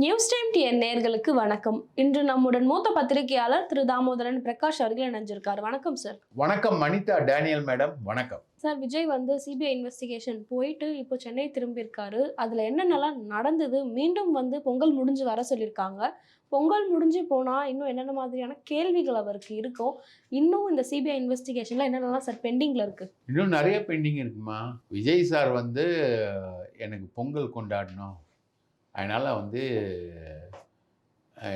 News time TN நேயர்களுக்கு வணக்கம். இன்று நம்முடன் மூத்த பத்திரிகையாளர் திரு தாமோதரன் பிரகாஷ் அவர்கள் இணைஞ்சிருக்காரு. வணக்கம் சார் வணக்கம் வனிதா டேனியல் மேடம். வணக்கம். சார் விஜய் வந்து சிபிஐ இன்வெஸ்டிகேஷன் போயிட்டு இப்போ சென்னை திரும்பியிருக்காரு. அதுல என்னென்னலாம் நடந்தது? மீண்டும் வந்து பொங்கல் முடிஞ்சு வர சொல்லியிருக்காங்க. பொங்கல் முடிஞ்சு போனா இன்னும் என்னென்ன மாதிரியான கேள்விகள் அவருக்கு இருக்கும்? இன்னும் இந்த சிபிஐ இன்வெஸ்டிகேஷன்ல என்னென்னலாம் சார் பெண்டிங்ல இருக்கு? இன்னும் நிறைய பெண்டிங் இருக்குமா? விஜய் சார் வந்து எனக்கு பொங்கல் கொண்டாடணும். அதனால் வந்து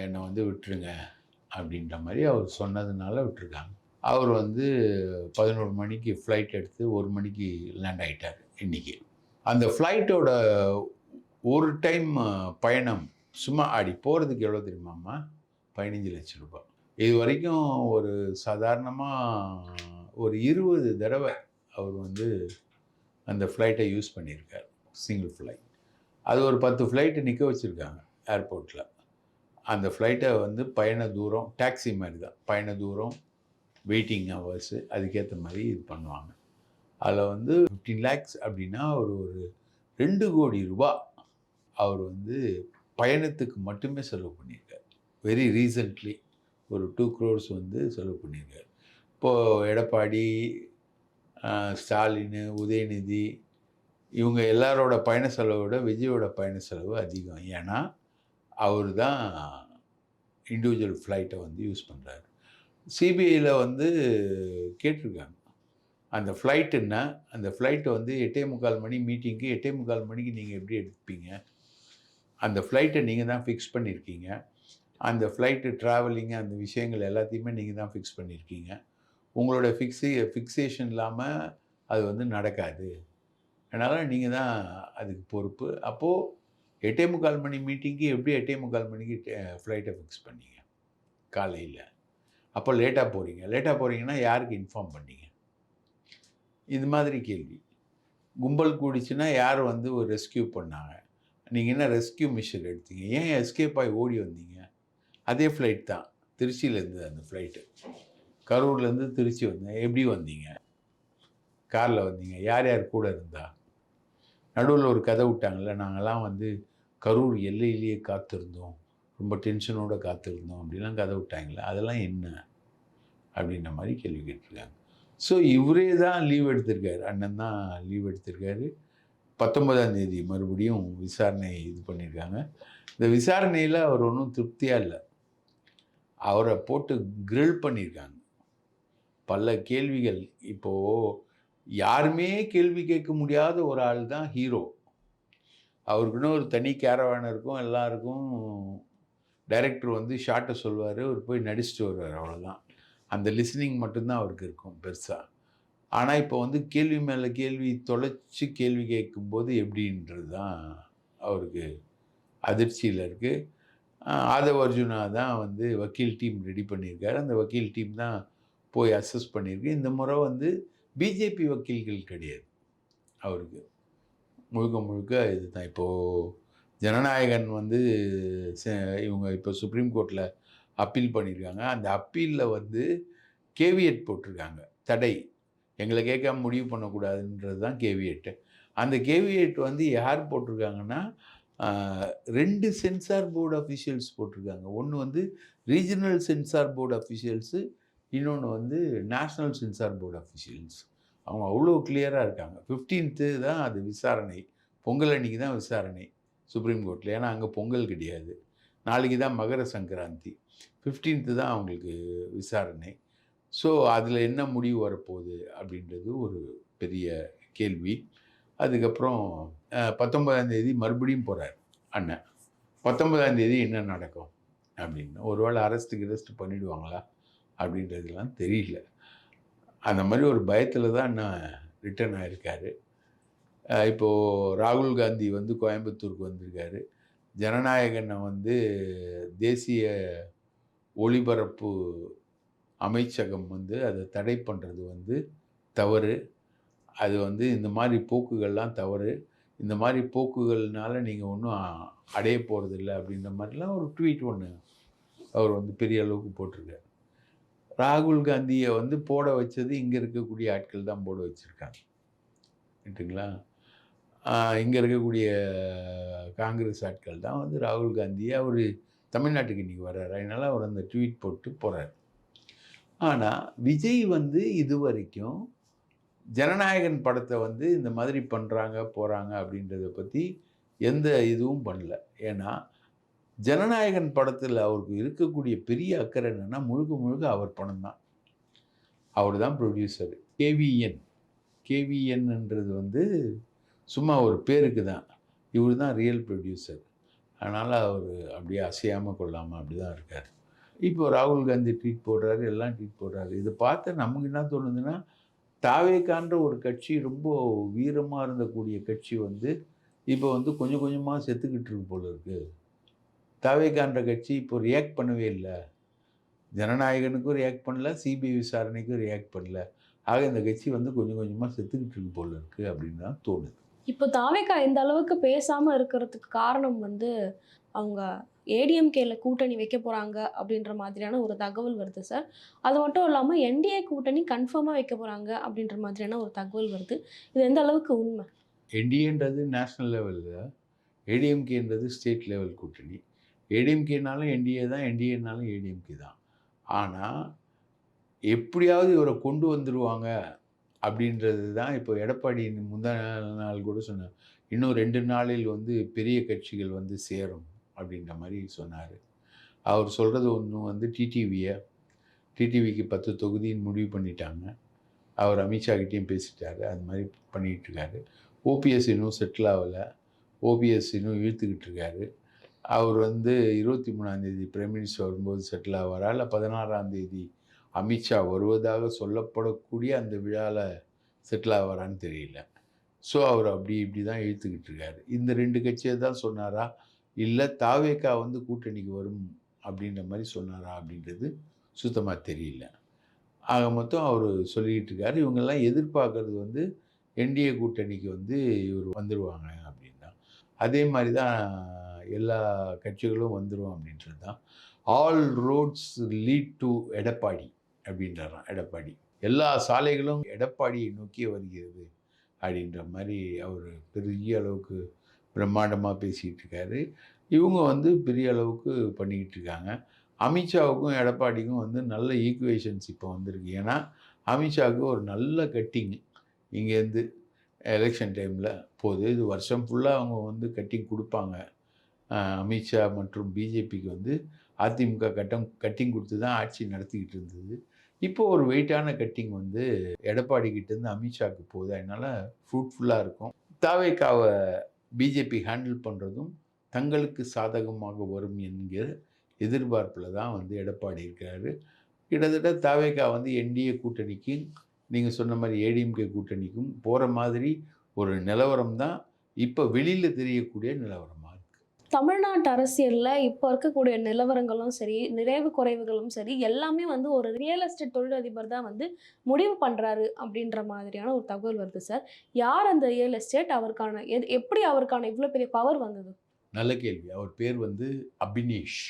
என்னை வந்து விட்டுருங்க அப்படின்ற மாதிரி அவர் சொன்னதுனால விட்டுருக்காங்க. அவர் வந்து பதினோரு மணிக்கு ஃப்ளைட் எடுத்து ஒரு மணிக்கு லேண்ட் ஆகிட்டார் இன்னைக்கு. அந்த ஃப்ளைட்டோட ஒரு டைம் பயணம் சும்மா அடி போகிறதுக்கு எவ்வளோ தெரியுமாம்மா பதினஞ்சு லட்சம் ரூபாய். இது வரைக்கும் ஒரு சாதாரணமாக ஒரு இருபது தடவை அவர் வந்து அந்த ஃப்ளைட்டை யூஸ் பண்ணியிருக்கார். சிங்கிள் ஃப்ளைட் அது ஒரு பத்து ஃப்ளைட்டு நிற்க வச்சுருக்காங்க ஏர்போர்ட்டில் அந்த ஃப்ளைட்டை வந்து பயண தூரம் டாக்ஸி மாதிரி தான் பயண தூரம் வெயிட்டிங் ஹவர்ஸு அதுக்கேற்ற மாதிரி இது பண்ணுவாங்க. அதில் வந்து ஃபிஃப்டீன் லேக்ஸ் அப்படின்னா ஒரு ஒரு ரெண்டு கோடி ரூபா அவர் வந்து பயணத்துக்கு மட்டுமே செலவு பண்ணியிருக்கார். வெரி ரீசன்ட்லி ஒரு டூ க்ரோர்ஸ் வந்து செலவு பண்ணியிருக்கார். இப்போது எடப்பாடி ஸ்டாலின் உதயநிதி இவங்க எல்லாரோட பயண செலவை விட விஜயோட பயண செலவு அதிகம். ஏன்னா அவர் தான் இண்டிவிஜுவல் ஃப்ளைட்டை வந்து யூஸ் பண்ணுறாரு சிபிஐயில் வந்து கேட்டிருக்காங்க. அந்த ஃப்ளைட்டுன்னா அந்த ஃப்ளைட்டை வந்து எட்டே முக்கால் மணி மீட்டிங்க்கு எட்டே முக்கால் மணிக்கு நீங்கள் எப்படி எடுப்பீங்க? அந்த ஃப்ளைட்டை நீங்கள் தான் ஃபிக்ஸ் பண்ணியிருக்கீங்க அந்த ஃப்ளைட்டு ட்ராவலிங்கு அந்த விஷயங்கள் எல்லாத்தையுமே நீங்கள் தான் ஃபிக்ஸ் பண்ணியிருக்கீங்க உங்களோட ஃபிக்ஸி ஃபிக்ஸேஷன் இல்லாமல் அது வந்து நடக்காது. அதனால் நீங்கள் தான் அதுக்கு பொறுப்பு. அப்போது எட்டே முக்கால் மணி மீட்டிங்க்கு எப்படி எட்டே முக்கால் மணிக்கு ஃப்ளைட்டை ஃபிக்ஸ் பண்ணீங்க? காலையில். அப்போ லேட்டாக போகிறீங்க லேட்டாக போகிறீங்கன்னா யாருக்கு இன்ஃபார்ம் பண்ணீங்க? இது மாதிரி கேள்வி. கும்பல் கூடிச்சுன்னா யார் வந்து ஒரு ரெஸ்கியூ பண்ணாங்க? நீங்கள் என்ன ரெஸ்கியூ மிஷன் எடுத்தீங்க? ஏன் எஸ்கேப் ஆகி ஓடி வந்தீங்க? அதே ஃப்ளைட் தான். திருச்சியிலேருந்து அந்த ஃப்ளைட்டு கரூர்லேருந்து திருச்சி வந்தேன் எப்படி வந்தீங்க? காரில் வந்தீங்க. யார் யார் கூட இருந்தா? நடுவில் ஒரு கதை விட்டாங்கல்ல நாங்கள்லாம் வந்து கரூர் எல்லையிலேயே காத்திருந்தோம். ரொம்ப டென்ஷனோட காத்திருந்தோம். அப்படிலாம் கதை விட்டாங்களே அதெல்லாம் என்ன? அப்படின்ற மாதிரி கேள்வி கேட்டிருக்காங்க. ஸோ இவரே தான் லீவ் எடுத்திருக்காரு. அண்ணன் தான் லீவ் எடுத்திருக்காரு. பத்தொன்பதாம் தேதி மறுபடியும் விசாரணை இது பண்ணியிருக்காங்க. இந்த விசாரணையில் அவர் ஒன்றும் திருப்தியாக இல்லை. அவரை போட்டு கிரில் பண்ணியிருக்காங்க. பல கேள்விகள் இப்போது யாருமே கேள்வி கேட்க முடியாத ஒரு ஆள் தான் ஹீரோ. அவருக்குன்னு ஒரு தனி கேரவான் இருக்கும் எல்லாருக்கும் டைரக்டர் வந்து ஷார்ட்டை சொல்வார் அவர் போய் நடிச்சுட்டு வருவார் அவ்வளோதான் அந்த லிஸனிங் மட்டும்தான் அவருக்கு இருக்கும் பெருசாக ஆனால் இப்போ வந்து கேள்வி மேலே கேள்வி தொலைச்சி கேள்வி கேட்கும்போது எப்படின்றது தான் அவருக்கு அதிர்ச்சியில் இருக்குது ஆதவ அர்ஜுனா தான் வந்து வக்கீல் டீம் ரெடி பண்ணியிருக்காரு. அந்த வக்கீல் டீம் தான் போய் அசஸ் பண்ணியிருக்கு. இந்த முறை வந்து பிஜேபி வக்கீல்கள் கிடையாது. அவருக்கு முழுக்க முழுக்க இதுதான். இப்போது ஜனநாயகன் வந்து இவங்க இப்போ சுப்ரீம் கோர்ட்டில் அப்பீல் பண்ணியிருக்காங்க அந்த அப்பீலில் வந்து கேவியட் போட்டிருக்காங்க. தடை. எங்களை கேட்காம முடிவு பண்ணக்கூடாதுன்றது தான் கேவியட் அந்த கேவியட் வந்து யார் போட்டிருக்காங்கன்னா ரெண்டு சென்சார் போர்டு அஃபிஷியல்ஸ் போட்டிருக்காங்க. ஒன்று வந்து ரீஜனல் சென்சார் போர்டு அஃபிஷியல்ஸு இன்னொன்று வந்து நேஷ்னல் சென்சார் போர்டு அஃபிஷியல்ஸ் அவங்க அவ்வளோ கிளியராக இருக்காங்க. ஃபிஃப்டீன்த்து தான் அது விசாரணை. பொங்கல் அன்னைக்கு தான் விசாரணை சுப்ரீம் கோர்ட்டில் ஏன்னா அங்கே பொங்கல் கிடையாது. நாளைக்கு தான் மகர சங்கராந்தி. ஃபிஃப்டீன்த்து தான் அவங்களுக்கு விசாரணை. ஸோ அதில் என்ன முடிவு வரப்போகுது அப்படின்றது ஒரு பெரிய கேள்வி. அதுக்கப்புறம் அஹ், பத்தொன்பதாம் தேதி மறுபடியும் போகிறார் அண்ணன். பத்தொன்பதாம் தேதி என்ன நடக்கும் அப்படின்னு. ஒருவேளை அரெஸ்ட்டு கிரெஸ்ட் பண்ணிவிடுவாங்களா அப்படின்றதுலாம் தெரியல. அந்த மாதிரி ஒரு பயத்தில் தான் நான் ரிட்டர்ன் ஆகியிருக்காரு இப்போது ராகுல் காந்தி வந்து கோயம்புத்தூருக்கு வந்திருக்காரு. ஜனநாயகனை வந்து தேசிய ஒளிபரப்பு அமைச்சகம் வந்து அதை தடை பண்ணுறது வந்து தவறு. அது வந்து இந்த மாதிரி போக்குகள்லாம் தவறு. இந்த மாதிரி போக்குகள்னால நீங்கள் ஒன்றும் அடைய போகிறதில்ல அப்படின்ற மாதிரிலாம் ஒரு ட்வீட் ஒன்று அவர் வந்து பெரிய அளவுக்கு போட்டிருக்காரு. ராகுல் காந்தியை வந்து போட வச்சது இங்கே இருக்கக்கூடிய ஆட்கள் தான் போட வச்சுருக்காங்க. ரைட்டுங்களா இங்கே இருக்கக்கூடிய காங்கிரஸ் ஆட்கள் தான் வந்து ராகுல் காந்தியை அவர் தமிழ்நாட்டுக்கு இன்றைக்கி வர்றாரு. அதனால் அவர் அந்த ட்வீட் போட்டு போகிறார் ஆனால் விஜய் வந்து இது வரைக்கும் ஜனநாயகன் படத்தை வந்து இந்த மாதிரி பண்ணுறாங்க போகிறாங்க அப்படின்றத பற்றி எந்த இதுவும் பண்ணல. ஏன்னா ஜனநாயகன் படத்தில் அவருக்கு இருக்கக்கூடிய பெரிய அக்கறை என்னென்னா முழுக்க முழுக்க அவர் பணம் தான் அவர் தான் ப்ரொடியூசர் கேவிஎன் கேவிஎன்ன்றது வந்து சும்மா ஒரு பேருக்கு தான் இவர் தான் ரியல் ப்ரொடியூசர் அதனால் அவர் அப்படியே அசையாமல் கொள்ளாமல் அப்படி தான் இருக்கார். இப்போ ராகுல் காந்தி ட்வீட் போடுறாரு எல்லாம் ட்வீட் போடுறாரு. இதை பார்த்து நமக்கு என்ன தோணுதுன்னா தாவேக்கான்ற ஒரு கட்சி ரொம்ப வீரமாக இருந்தக்கூடிய கட்சி வந்து இப்போ வந்து கொஞ்சம் கொஞ்சமாக செத்துக்கிட்டு இருக்கு போல இருக்குது தாவேக்கான்ற கட்சி இப்போ ரியாக்ட் பண்ணவே இல்லை. ஜனநாயகனுக்கும் ரியாக்ட் பண்ணல சிபிஐ விசாரணைக்கும் ரியாக்ட் பண்ணல. ஆக இந்த கட்சி வந்து கொஞ்சம் கொஞ்சமாக செத்துக்கிட்டு இருக்கு போல இருக்கு அப்படின்னு தான் தோணுது. இப்போ தாவேக்கா இந்த அளவுக்கு பேசாம இருக்கிறதுக்கு காரணம் வந்து அவங்க ஏடிஎம்கேல கூட்டணி வைக்க போறாங்க அப்படின்ற மாதிரியான ஒரு தகவல் வருது சார். அது மட்டும் இல்லாம என்டிஏ கூட்டணி கன்ஃபார்மா வைக்க போறாங்க அப்படின்ற மாதிரியான ஒரு தகவல் வருது. இது எந்த அளவுக்கு உண்மை? என்டிஏன்றது நேஷ்னல் லெவலில் ஏடிஎம்கேன்றது ஸ்டேட் லெவல் கூட்டணி. ஏடிஎம்கேனாலும் என்டிஏ தான் என்டிஏனாலும் ஏடிஎம்கே தான். ஆனால் எப்படியாவது இவரை கொண்டு வந்துடுவாங்க அப்படின்றது தான் இப்போ எடப்பாடி முந்தா நாள் கூட சொன்னார். இன்னும் ரெண்டு நாளில் வந்து பெரிய கட்சிகள் வந்து சேரும் அப்படின்ற மாதிரி சொன்னார். அவர் சொல்கிறது ஒன்று வந்து டிடிவியை டிடிவிக்கு பத்து தொகுதின்னு முடிவு பண்ணிட்டாங்க. அவர் அமித்ஷா கிட்டேயும் பேசிட்டாரு. அது மாதிரி பண்ணிகிட்ருக்காரு ஓபிஎஸ் இன்னும் செட்டில் ஆகலை. ஓபிஎஸ் இன்னும் இழுத்துக்கிட்டு இருக்காரு. அவர் வந்து இருபத்தி மூணாந்தேதி பிரைம் மினிஸ்டர் வரும்போது செட்டில் ஆவாரா? இல்லை பதினாறாந்தேதி அமித்ஷா வருவதாக சொல்லப்படக்கூடிய அந்த விழாவில் செட்டில் ஆவாரான்னு தெரியல. ஸோ அவர் அப்படி இப்படி தான் இழுத்துக்கிட்டு இருக்காரு. இந்த ரெண்டு கட்சியை தான் சொன்னாரா? இல்லை தாவேக்கா வந்து கூட்டணிக்கு வரும் அப்படின்ற மாதிரி சொன்னாரா அப்படின்றது சுத்தமாக தெரியல. ஆக மொத்தம் அவர் சொல்லிக்கிட்டு இருக்காரு. இவங்கெல்லாம் எதிர்பார்க்கறது வந்து என்டிஏ கூட்டணிக்கு வந்து இவர் வந்துடுவாங்க அப்படின்னா அதே மாதிரி தான் எல்லா கட்சிகளும் வந்துடும் அப்படின்றது தான் all roads lead to Edappadi அப்படின்றாராம் Edappadi. எல்லா சாலைகளும் எடப்பாடியை நோக்கி வருகிறது அப்படின்ற மாதிரி அவர் பெரிய அளவுக்கு பிரம்மாண்டமாக பேசிகிட்டு இருக்காரு இவங்க வந்து பெரிய அளவுக்கு பண்ணிக்கிட்டு இருக்காங்க அமித்ஷாவுக்கும் எடப்பாடிக்கும் வந்து நல்ல ஈக்குவேஷன்ஸ் இப்போ வந்திருக்கு. ஏன்னா அமித்ஷாவுக்கு ஒரு நல்ல கட்டிங் இங்கேருந்து எலெக்ஷன் டைமில் போகுது. இது வருஷம் ஃபுல்லாக அவங்க வந்து கட்டிங் கொடுப்பாங்க. அமித்ஷா மற்றும் பிஜேபிக்கு வந்து அதிமுக கட்டம் கட்டிங் கொடுத்து தான் ஆட்சி நடத்திக்கிட்டு இருந்தது. இப்போ ஒரு வெயிட்டான கட்டிங் வந்து எடப்பாடி கிட்டேருந்து அமித்ஷாவுக்கு போகுது. அதனால் ஃப்ரூட்ஃபுல்லாக இருக்கும். தாவேக்காவை பிஜேபி ஹேண்டில் பண்ணுறதும் தங்களுக்கு சாதகமாக வரும் என்கிற எதிர்பார்ப்பில் தான் வந்து எடப்பாடி இருக்காரு. கிட்டத்தட்ட தாவேக்கா வந்து என்டிஏ கூட்டணிக்கு நீங்கள் சொன்ன மாதிரி ஏடிஎம்கே கூட்டணிக்கும் போகிற மாதிரி ஒரு நிலவரம் தான் இப்போ வெளியில் தெரியக்கூடிய நிலவரம். தமிழ்நாட்டு அரசியலில் இப்போ இருக்கக்கூடிய நிலவரங்களும் சரி நிறைவு குறைவுகளும் சரி எல்லாமே வந்து ஒரு ரியல் எஸ்டேட் தொழிலதிபர் தான் வந்து முடிவு பண்ணுறாரு அப்படின்ற மாதிரியான ஒரு தகவல் வருது சார் யார் அந்த ரியல் எஸ்டேட் அவருக்கான எது எப்படி அவருக்கான இவ்வளோ பெரிய பவர் வந்தது? நல்ல கேள்வி. அவர் பேர் வந்து அபினேஷ்.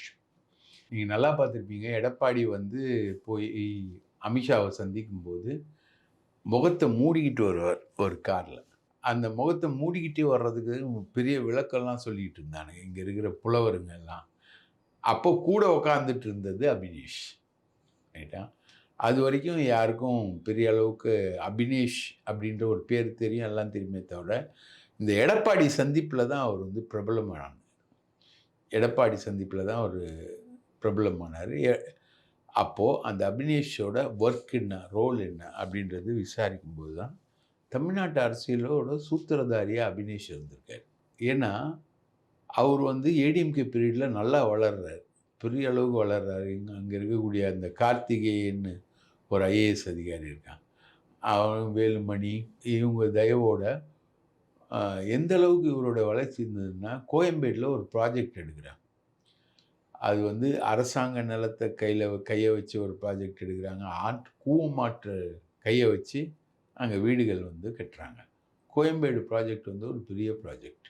நீங்கள் நல்லா பார்த்துருப்பீங்க. எடப்பாடி வந்து போய் அமித்ஷாவை சந்திக்கும் போது முகத்தை மூடிக்கிட்டு வருவார் ஒரு காரில். அந்த முகத்தை மூடிக்கிட்டே வர்றதுக்கு பெரிய விளக்கெல்லாம் சொல்லிக்கிட்டு இருந்தானுங்க. இங்கே இருக்கிற புலவருங்க எல்லாம் அப்போ கூட உட்காந்துட்டு இருந்தது அபினேஷ். ரைட்டா? அது வரைக்கும் யாருக்கும் பெரிய அளவுக்கு அபினேஷ் அப்படின்ற ஒரு பேர் தெரியும் எல்லாம் தெரியுமே தவிர இந்த எடப்பாடி சந்திப்பில் தான் அவர் வந்து பிரபலமானார் எடப்பாடி சந்திப்பில் தான் அவர் பிரபலமானார். எ- அப்போது அந்த அபினேஷோட ஒர்க் என்ன ரோல் என்ன அப்படின்றது விசாரிக்கும்போது தான் தமிழ்நாட்டு அரசியலோட சூத்திரதாரியாக அபினேஷ் இருந்திருக்கார். ஏன்னா அவர் வந்து ஏடிஎம்கே பீரியடில் நல்லா வளர்றார். பெரிய அளவுக்கு வளர்றாரு. இங்கே அங்கே இருக்கக்கூடிய அந்த கார்த்திகேயன்னு ஒரு ஐஏஎஸ் அதிகாரி இருக்கான். அவன் வேலுமணி இவங்க தயவோட எந்த அளவுக்கு இவரோட வளர்ச்சி இருந்ததுன்னா கோயம்பேட்டில் ஒரு ப்ராஜெக்ட் எடுக்கிறான். அது வந்து அரசாங்க நிலத்தை கையில் கையை வச்சு ஒரு ப்ராஜெக்ட் எடுக்கிறாங்க. ஆட் கூவமாற்று கையை வச்சு அங்கே வீடுகள் வந்து கட்டுறாங்க. கோயம்பேடு ப்ராஜெக்ட் வந்து ஒரு பெரிய ப்ராஜெக்ட்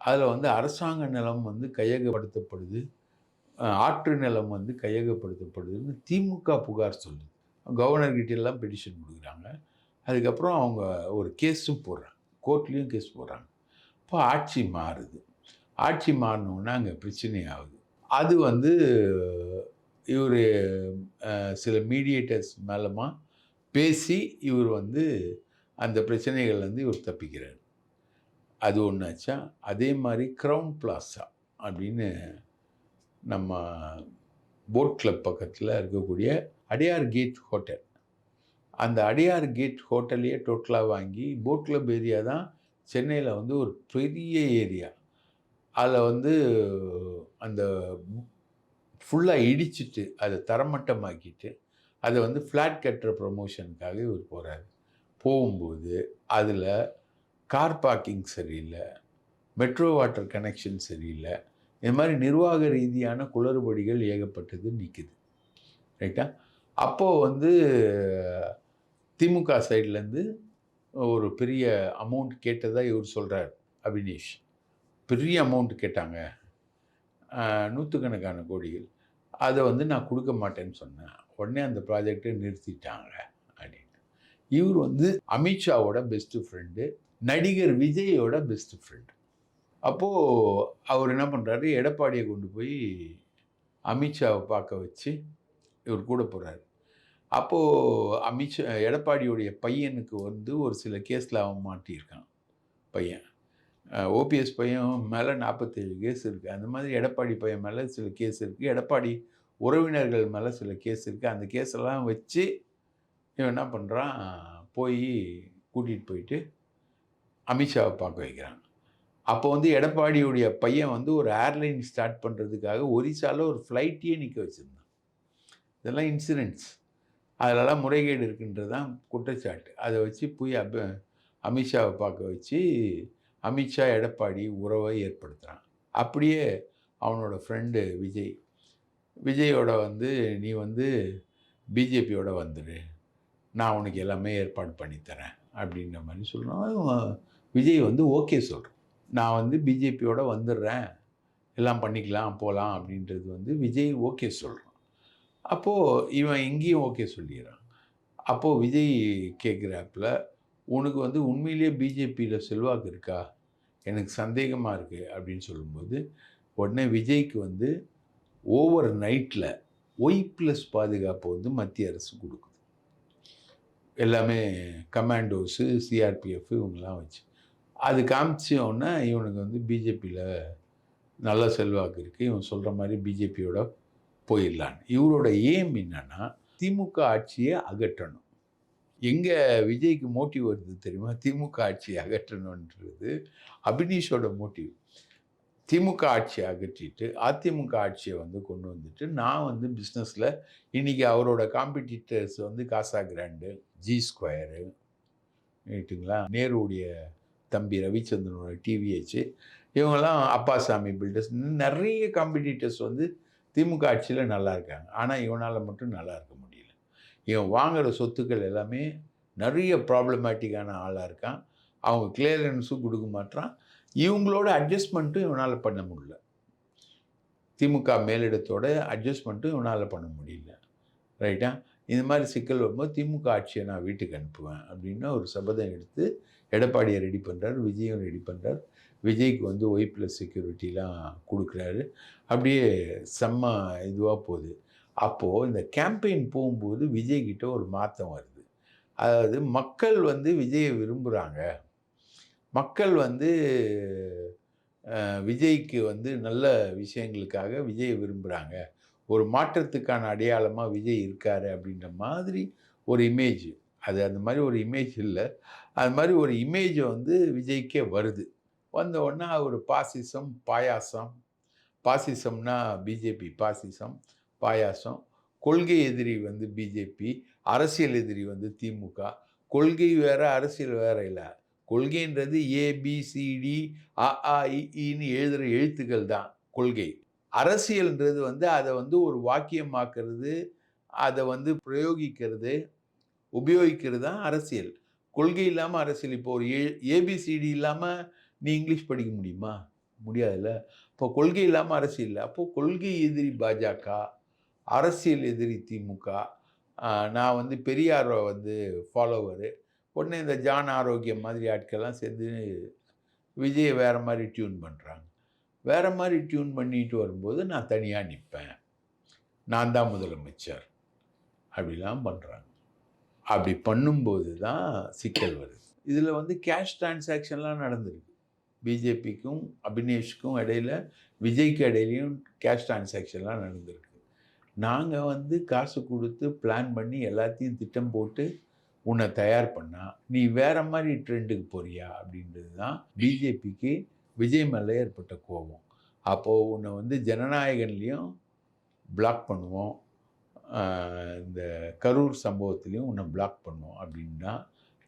அதில் வந்து அரசாங்க நிலம் வந்து கையகப்படுத்தப்படுது. ஆற்று நிலம் வந்து கையகப்படுத்தப்படுதுன்னு திமுக புகார் சொல்லுது. கவர்னர்கிட்டெல்லாம் பெடிஷன் பெட்டிஷன் கொடுக்குறாங்க. அதுக்கப்புறம் அவங்க ஒரு கேஸும் போடுறாங்க. கோர்ட்லேயும் கேஸ் போடுறாங்க. இப்போ ஆட்சி மாறுது. ஆட்சி மாறினோன்னா அங்கே பிரச்சனை ஆகுது. அது வந்து இவர் சில மீடியேட்டர்ஸ் மேலமாக பேசி இவர் வந்து அந்த பிரச்சனைகள்லேருந்து இவர் தப்பிக்கிறார். அது ஒன்றாச்சா அதே மாதிரி க்ரௌன் பிளாசா அப்படின்னு நம்ம போட் கிளப் பக்கத்தில் இருக்கக்கூடிய அடையார் கேட் ஹோட்டல் அந்த அடையார் கேட் ஹோட்டலையே டோட்டலாக வாங்கி போட் கிளப் ஏரியா தான் சென்னையில் வந்து ஒரு பெரிய ஏரியா அதில் வந்து அந்த ஃபுல்லாக இடிச்சிட்டு அதை தரமட்டமாக்கிட்டு அதை வந்து ஃப்ளாட் கட்டுற ப்ரொமோஷனுக்காக இவர் போகிறாரு போகும்போது அதில் கார் பார்க்கிங் சரியில்லை மெட்ரோ வாட்டர் கனெக்ஷன் சரியில்லை இது மாதிரி நிர்வாக ரீதியான குளறுபடிகள் ஏகப்பட்டது நிற்குது ரைட்டா அப்போது வந்து திமுக சைட்லேருந்து ஒரு பெரிய அமௌண்ட் கேட்டதாக இவர் சொல்கிறார் அபினேஷ். பெரிய அமௌண்ட் கேட்டாங்க. நூற்றுக்கணக்கான கோடிகள். அதை வந்து நான் கொடுக்க மாட்டேன்னு சொன்னேன். உடனே அந்த ப்ராஜெக்டை நிறுத்திட்டாங்க அப்படின்னு. இவர் வந்து அமித்ஷாவோட பெஸ்ட்டு ஃப்ரெண்டு நடிகர் விஜயோட பெஸ்ட் ஃப்ரெண்டு அப்போது அவர் என்ன பண்ணுறாரு எடப்பாடியை கொண்டு போய் அமித்ஷாவை பார்க்க வச்சு இவர் கூட போகிறாரு அப்போது அமித்ஷா எடப்பாடியுடைய பையனுக்கு வந்து ஒரு சில கேஸில் அவன் மாட்டியிருக்கான் பையன். ஓபிஎஸ் பையன் மேலே நாற்பத்தேழு கேஸ் இருக்குது அந்த மாதிரி எடப்பாடி பையன் மேலே சில கேஸ் இருக்குது எடப்பாடி உறவினர்கள் மேலே சில கேஸ் இருக்குது அந்த கேஸெல்லாம் வச்சு இவன் என்ன பண்ணுறான் போய் கூட்டிகிட்டு போயிட்டு அமித்ஷாவை பார்க்க வைக்கிறான். அப்போ வந்து எடப்பாடியுடைய பையன் வந்து ஒரு ஏர்லைன் ஸ்டார்ட் பண்ணுறதுக்காக ஒரிசாவில் ஒரு ஃப்ளைட்டையே நிற்க வச்சுருந்தான். இதெல்லாம் இன்சூரன்ஸ் அதிலலாம் முறைகேடு இருக்குன்றது தான் குற்றச்சாட்டு. அதை வச்சு போய் அப்ப அமித்ஷாவை பார்க்க வச்சு அமித்ஷா எடப்பாடி உறவை ஏற்படுத்துகிறான் அப்படியே அவனோட ஃப்ரெண்டு விஜய் விஜயோட வந்து நீ வந்து பிஜேபியோட வந்துடு நான் உனக்கு எல்லாமே ஏற்பாடு பண்ணித்தரேன் அப்படின்ற மாதிரி சொல்கிறான் விஜய் வந்து ஓகே சொல்கிறான் நான் வந்து பிஜேபியோட வந்துடுறேன். எல்லாம் பண்ணிக்கலாம் போகலாம் அப்படின்றது வந்து விஜய் ஓகே சொல்கிறான் அப்போது இவன் இங்கேயும் ஓகே சொல்லிடுறான். அப்போது விஜய் கேட்குறாப்புல உனக்கு வந்து உண்மையிலேயே பிஜேபியில் செல்வாக்கு இருக்கா? எனக்கு சந்தேகமாக இருக்குது அப்படின்னு சொல்லும்போது உடனே விஜய்க்கு வந்து ஓவர் நைட்டில் ஒய் ப்ளஸ் பாதுகாப்பு வந்து மத்திய அரசு கொடுக்குது. எல்லாமே கமாண்டோஸு சிஆர்பிஎஃப் இவங்கெல்லாம் வச்சு. அது காமிச்சோன்னா இவனுக்கு வந்து பிஜேபியில் நல்ல செல்வாக்கு இருக்குது இவன் சொல்கிற மாதிரி பிஜேபியோட போயிடலான்னு. இவரோட ஏம் என்னன்னா திமுக ஆட்சியை அகற்றணும். எங்கே விஜய்க்கு மோட்டிவ் வருது தெரியுமா? திமுக ஆட்சியை அகற்றணுன்றது அபினீஷோட மோட்டிவ் திமுக ஆட்சியை அகற்றிட்டு அதிமுக ஆட்சியை வந்து கொண்டு வந்துட்டு நான் வந்து பிஸ்னஸில் இன்றைக்கி அவரோட காம்படிட்டர்ஸ் வந்து காசா கிராண்டு ஜி ஸ்கொயரு ரைட்டுங்களா நேருடைய தம்பி ரவிச்சந்திரனோட டிவிஹெச் இவங்கெல்லாம் அப்பாசாமி பில்டர்ஸ் நிறைய காம்படிட்டர்ஸ் வந்து திமுக ஆட்சியில் நல்லா இருக்காங்க. ஆனால் இவனால் மட்டும் நல்லா இருக்க முடியல. இவன் வாங்குகிற சொத்துக்கள் எல்லாமே நிறைய ப்ராப்ளமேட்டிக்கான ஆளாக இருக்கான். அவங்க கிளியரன்ஸும் கொடுக்க மாட்டான் இவங்களோட அட்ஜஸ்ட்மெண்ட்டும் இவனால் பண்ண முடியல. திமுக மேலிடத்தோட அட்ஜஸ்ட்மெண்ட்டும் இவனால் பண்ண முடியல. ரைட்டா இந்த மாதிரி சிக்கல் வரும்போது திமுக ஆட்சியை நான் வீட்டுக்கு அனுப்புவேன் அப்படின்னு ஒரு சபதம் எடுத்து எடப்பாடியை ரெடி பண்ணுறாரு விஜயும் ரெடி பண்ணுறார் விஜய்க்கு வந்து ஒய் ப்ளஸ் செக்யூரிட்டிலாம் கொடுக்குறாரு. அப்படியே செம்ம இதுவாக போகுது. அப்போது இந்த கேம்பெயின் போகும்போது விஜய்கிட்ட ஒரு மாற்றம் வருது. அதாவது மக்கள் வந்து விஜயை விரும்புகிறாங்க மக்கள் வந்து விஜய்க்கு வந்து நல்ல விஷயங்களுக்காக விஜயை விரும்புகிறாங்க ஒரு மாற்றத்துக்கான அடையாளமாக விஜய் இருக்கார் அப்படின்ற மாதிரி ஒரு இமேஜ் அது அந்த மாதிரி ஒரு இமேஜ் இல்லை. அது மாதிரி ஒரு இமேஜ் வந்து விஜய்க்கே வருது. வந்த உடனே ஒரு பாசிசம் பாயாசம். பாசிசம்னா பிஜேபி பாசிசம் பாயாசம். கொள்கை எதிரி வந்து பிஜேபி அரசியல் எதிரி வந்து திமுக. கொள்கை வேறு அரசியல் வேற இல்லை. கொள்கைன்றது ஏபிசிடி அ ஆ எழுதுகிற எழுத்துக்கள் தான் கொள்கை. அரசியல்ன்றது வந்து அதை வந்து ஒரு வாக்கியமாக்குறது அதை வந்து பிரயோகிக்கிறது உபயோகிக்கிறது தான் அரசியல். கொள்கை இல்லாமல் அரசியல். இப்போ ஒரு ஏ ஏபிசிடி இல்லாமல் நீ இங்கிலீஷ் படிக்க முடியுமா? முடியாதுல்ல. இப்போ கொள்கை இல்லாமல் அரசியல் இல்லை. அப்போது கொள்கை எதிரி பாஜக அரசியல் எதிரி திமுக நான் வந்து பெரியாரை வந்து ஃபாலோவரு உடனே இந்த ஜான் ஆரோக்கியம் மாதிரி ஆட்கள்லாம் சேர்ந்து விஜயை வேறு மாதிரி டியூன் பண்ணுறாங்க வேறு மாதிரி டியூன் பண்ணிட்டு வரும்போது நான் தனியாக நிற்பேன் நான் தான் முதலமைச்சர். அப்படிலாம் பண்ணுறாங்க அப்படி பண்ணும்போது தான் சிக்கல் வருது. இதில் வந்து கேஷ் டிரான்சாக்ஷன்லாம் நடந்திருக்கு. பிஜேபிக்கும் அபினேஷ்க்கும் இடையில விஜய்க்கு இடையிலையும் கேஷ் டிரான்சாக்ஷன்லாம் நடந்திருக்கு. நாங்கள் வந்து காசு கொடுத்து பிளான் பண்ணி எல்லாத்தையும் திட்டம் போட்டு உன்னை தயார் பண்ணால் நீ வேறு மாதிரி ட்ரெண்டுக்கு போறியா அப்படின்றது தான் பிஜேபிக்கு விஜய் மேலே ஏற்பட்ட கோபம். அப்போது உன்னை வந்து ஜனநாயகன்லேயும் பிளாக் பண்ணுவோம். இந்த கரூர் சம்பவத்துலேயும் உன்னை பிளாக் பண்ணுவோம் அப்படின்னா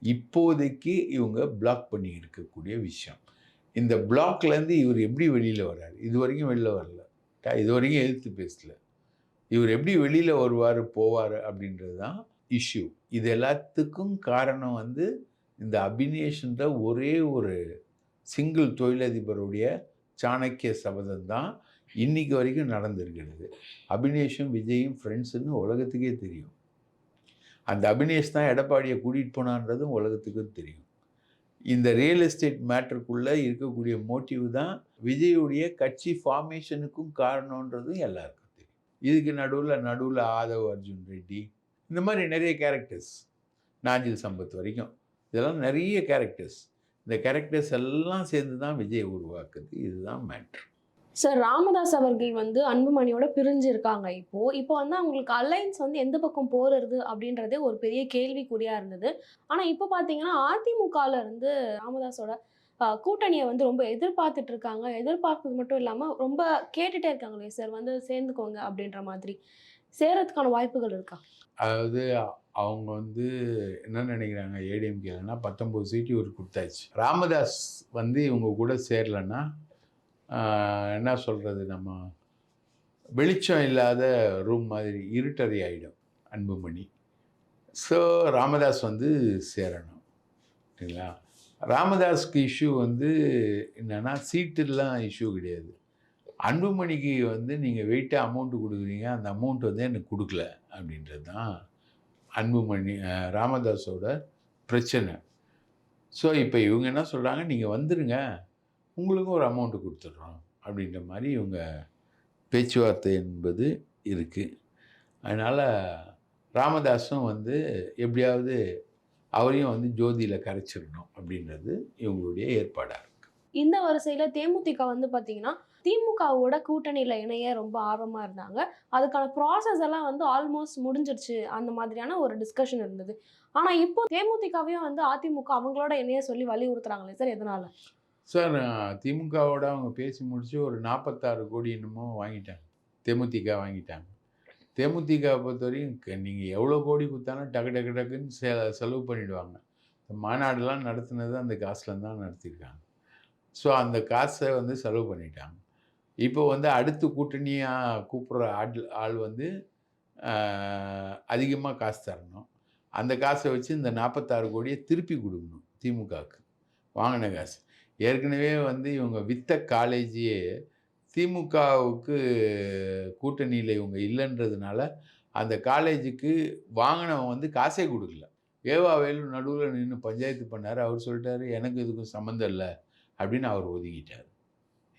இப்போதைக்கு இவங்க பிளாக் பண்ணி இருக்கக்கூடிய விஷயம். இந்த பிளாக்லேருந்து இவர் எப்படி வெளியில் வர்றார்? இது வரைக்கும் வெளியில் வரல. இது வரைக்கும் எதிர்த்து பேசல. இவர் எப்படி வெளியில் வருவார் போவார் அப்படின்றது தான் இஷ்யூ இது எல்லாத்துக்கும் காரணம் வந்து இந்த அபினேஷன்ற ஒரே ஒரு சிங்கிள் தொழிலதிபருடைய சாணக்கிய சபதம் தான் இன்னைக்கு வரைக்கும் நடந்திருக்கிறது. அபினேஷும் விஜயும் ஃப்ரெண்ட்ஸுன்னு உலகத்துக்கே தெரியும். அந்த அபினேஷ் தான் எடப்பாடியை கூட்டிகிட்டு போனான்றதும் உலகத்துக்கும் தெரியும். இந்த ரியல் எஸ்டேட் மேட்டருக்குள்ளே இருக்கக்கூடிய மோட்டிவ் தான் விஜயுடைய கட்சி ஃபார்மேஷனுக்கும் காரணன்றதும் எல்லாருக்கும் தெரியும். இதுக்கு நடுவில் நடுவில் ஆதவ் அர்ஜுன் ரெட்டி இந்த மாதிரி நிறைய கேரக்டர்ஸ் நாஞ்சில் சம்பத் வரைக்கும். இதெல்லாம் நிறைய கேரக்டர்ஸ் இந்த கேரக்டர்ஸ் எல்லாம் சேர்ந்து தான் விஜய் உருவாக்குது. இதுதான் மேட்ரு சார் ராமதாஸ் அவர்கள் வந்து அன்புமணியோட பிரிஞ்சு இருக்காங்க இப்போ. இப்போ வந்து அவங்களுக்கு அலைன்ஸ் வந்து எந்த பக்கம் போறது அப்படின்றதே ஒரு பெரிய கேள்விக்குறியா இருந்தது. ஆனா இப்போ பாத்தீங்கன்னா அதிமுகல இருந்து ராமதாஸோட கூட்டணியை வந்து ரொம்ப எதிர்பார்த்துட்டு இருக்காங்க. எதிர்பார்ப்பது மட்டும் இல்லாமல் ரொம்ப கேட்டுட்டே இருக்காங்களே சார் வந்து சேர்ந்துக்கோங்க அப்படின்ற மாதிரி. சேரத்துக்கான வாய்ப்புகள் இருக்கா? அதாவது அவங்க வந்து என்ன நினைக்கிறாங்க ஏடிஎம்கேலன்னா பத்தொம்போது சீட்டு இவர் கொடுத்தாச்சு. ராமதாஸ் வந்து இவங்க கூட சேரலன்னா என்ன சொல்கிறது நம்ம வெளிச்சம் இல்லாத ரூம் மாதிரி இருட்டறை ஆகிடும் அன்புமணி. ஸோ ராமதாஸ் வந்து சேரணும் சரிங்களா ராமதாஸ்க்கு இஷ்யூ வந்து என்னென்னா சீட்டுலாம் இஷ்யூ கிடையாது. அன்புமணிக்கு வந்து நீங்கள் வெயிட்டாக அமௌண்ட்டு கொடுக்குறீங்க அந்த அமௌண்ட் வந்து எனக்கு கொடுக்கல அப்படின்றது தான் அன்புமணி ராமதாஸோட பிரச்சனை. ஸோ இப்போ இவங்க என்ன சொல்கிறாங்க நீங்கள் வந்துடுங்க உங்களுக்கும் ஒரு அமௌண்ட்டு கொடுத்துட்றோம் அப்படின்ற மாதிரி இவங்க பேச்சுவார்த்தை என்பது இருக்குது அதனால் ராமதாஸும் வந்து எப்படியாவது அவரையும் வந்து ஜோதியில் கரைச்சிடணும் அப்படின்றது இவங்களுடைய ஏற்பாடாக இருக்குது இந்த வரிசையில் தேமுதிக வந்து பார்த்திங்கன்னா திமுகவோட கூட்டணியில் இணைய ரொம்ப ஆர்வமாக இருந்தாங்க. அதுக்கான ப்ராசஸ் எல்லாம் வந்து ஆல்மோஸ்ட் முடிஞ்சிருச்சு. அந்த மாதிரியான ஒரு டிஸ்கஷன் இருந்தது. ஆனால் இப்போ தேமுதிகவையும் வந்து அதிமுக அவங்களோட இணைய சொல்லி வலியுறுத்துறாங்களே சார் எதனால? சார் திமுகவோட அவங்க பேசி முடிச்சு ஒரு நாற்பத்தாறு கோடி என்னமோ வாங்கிட்டாங்க. தேமுதிக வாங்கிட்டாங்க. தேமுதிக பொறுத்தவரையும் நீங்கள் எவ்வளோ கோடி கொடுத்தாலும் டக்கு டக்கு டக்குன்னு செ செலவு பண்ணிவிடுவாங்க இந்த மாநாடுலாம் நடத்துனது அந்த காசில் தான் நடத்தியிருக்காங்க ஸோ அந்த காசை வந்து செலவு பண்ணிட்டாங்க. இப்போ வந்து அடுத்து கூட்டணியாக கூப்பிட்ற ஆள் ஆள் வந்து அதிகமாக காசு தரணும். அந்த காசை வச்சு இந்த நாற்பத்தாறு கோடியை திருப்பி கொடுக்கணும் திமுகவுக்கு. வாங்கின காசு. ஏற்கனவே வந்து இவங்க வித்த காலேஜையே திமுகவுக்கு கூட்டணியில் இவங்க இல்லைன்றதுனால அந்த காலேஜுக்கு வாங்கினவன் வந்து காசே கொடுக்கல. ஏவா வேலு நடுவில் நின்று பஞ்சாயத்து பண்ணார். அவர் சொல்லிட்டாரு எனக்கு இதுக்கும் சம்மந்தம் இல்லை. அப்படின்னு அவர் ஒதுக்கிட்டார்.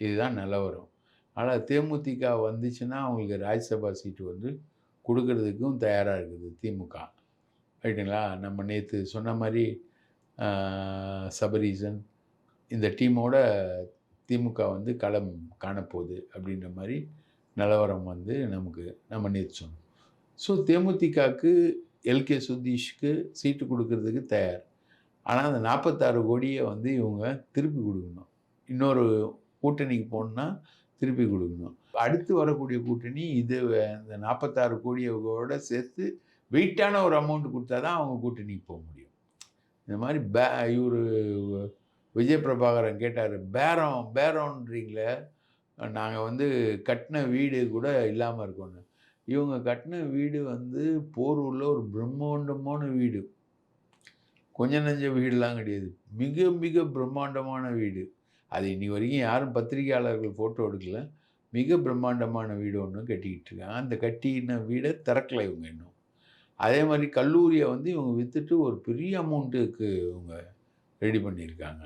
இதுதான் நிலவரம். ஆனால் தேமுதிக வந்துச்சுன்னா அவங்களுக்கு ராஜ்யசபா சீட்டு வந்து கொடுக்கறதுக்கும் தயாராக இருக்குது திமுக. ரைட்டுங்களா? நம்ம நேற்று சொன்ன மாதிரி சபரீசன் இந்த டீமோட திமுக வந்து களம் காணப்போகுது அப்படின்ற மாதிரி நிலவரம் வந்து நமக்கு நம்ம நேற்று சொன்னோம். ஸோ தேமுதிகக்கு எல்கே சுதீஷ்க்கு சீட்டு கொடுக்கறதுக்கு தயார். ஆனால் அந்த நாற்பத்தாறு கோடியை வந்து இவங்க திருப்பி கொடுக்கணும். இன்னொரு கூட்டணிக்கு போகணுன்னா திருப்பி கொடுக்கணும். அடுத்து வரக்கூடிய கூட்டணி இது இந்த நாற்பத்தாறு கோடியோட சேர்த்து வெயிட்டான ஒரு அமௌண்ட் கொடுத்தா தான் அவங்க கூட்டணிக்கு போக முடியும். இந்த மாதிரி பே இவர் விஜய் பிரபாகரன் கேட்டார் பேரம் பேரம்ன்றீங்களே நாங்கள் வந்து கட்டின வீடு கூட இல்லாமல் இருக்கோன்னு. இவங்க கட்டின வீடு வந்து போரூரில் ஒரு பிரம்மாண்டமான வீடு. கொஞ்ச நஞ்ச வீடுலாம் கிடையாது. மிக மிக பிரம்மாண்டமான வீடு. அது இன்னி வரைக்கும் யாரும் பத்திரிகையாளர்கள் ஃபோட்டோ எடுக்கல. மிக பிரம்மாண்டமான வீடு ஒன்று கட்டிக்கிட்டு இருக்காங்க. அந்த கட்டின வீடை திறக்கல இவங்க இன்னும். அதே மாதிரி கல்லூரியை வந்து இவங்க விற்றுட்டு ஒரு பெரிய அமௌண்ட்டுக்கு இவங்க ரெடி பண்ணியிருக்காங்க.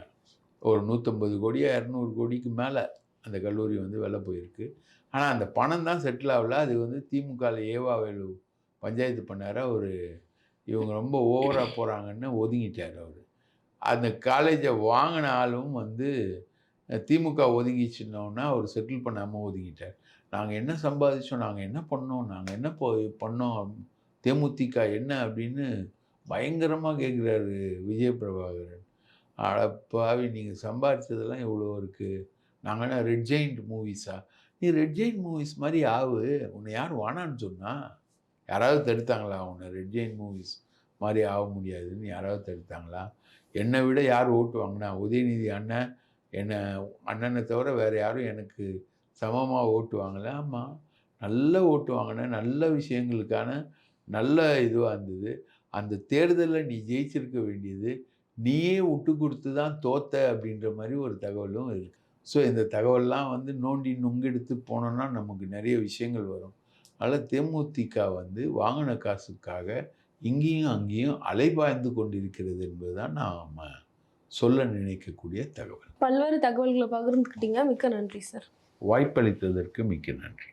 ஒரு நூற்றம்பது கோடியாக இரநூறு கோடிக்கு மேலே அந்த கல்லூரி வந்து வெளில போயிருக்கு. ஆனால் அந்த பணம் தான் செட்டில் ஆகல. அது வந்து திமுகவில் ஏவாவேலு பஞ்சாயத்து பண்ணார் ஒரு இவங்க ரொம்ப ஓவராக போகிறாங்கன்னு ஒதுங்கிட்டார் அவர். அந்த காலேஜை வாங்கின ஆளும் வந்து திமுக ஒதுங்கிச்சுனோன்னா அவர் செட்டில் பண்ணாமல் ஒதுங்கிட்டார். நாங்கள் என்ன சம்பாதிச்சோம் நாங்கள் என்ன பண்ணோம் நாங்கள் என்ன போ பண்ணோம் தேமுதிக என்ன அப்படின்னு பயங்கரமாக கேட்குறாரு விஜய பிரபாகரன். அடப்பாவி நீங்கள் சம்பாதிச்சதெல்லாம் எவ்வளோ இருக்குது நாங்கள் என்ன ரெட் ஜெயிண்ட் மூவிஸா நீ ரெட் ஜெயிண்ட் மூவிஸ் மாதிரி ஆகு உன்னை யார் வானான்னு சொன்னால் யாராவது தடுத்தாங்களா உன்னை? ரெட் ஜெயிண்ட் மூவிஸ் மாதிரி ஆக முடியாதுன்னு யாராவது தடுத்தாங்களா? என்னை விட யார் ஓட்டு வாங்கினா? உதயநிதி அண்ணன் என்னை அண்ணனை தவிர வேறு யாரும் எனக்கு சமமாக ஓட்டுவாங்களே ஆமாம் நல்ல ஓட்டு வாங்கினேன் நல்ல விஷயங்களுக்கான நல்ல இதுவாக இருந்தது. அந்த தேர்தலில் நீ ஜெயிச்சிருக்க வேண்டியது நீயே விட்டு கொடுத்து தான் தோத்த அப்படின்ற மாதிரி ஒரு தகவலும் இருக்குது ஸோ இந்த தகவல்லாம் வந்து நோண்டி நுங்கெடுத்து போனோன்னா நமக்கு நிறைய விஷயங்கள் வரும். அதனால் தேமுதிக வந்து வாங்கின காசுக்காக இங்கேயும் அங்கேயும் அலைபாய்ந்து கொண்டிருக்கிறது என்பதுதான் நாம் சொல்ல நினைக்கக்கூடிய தகவல். பல்வேறு தகவல்களை பகிர்ந்துக்கிட்டீங்க. மிக்க நன்றி சார். வாய்ப்பளித்ததற்கு மிக்க நன்றி.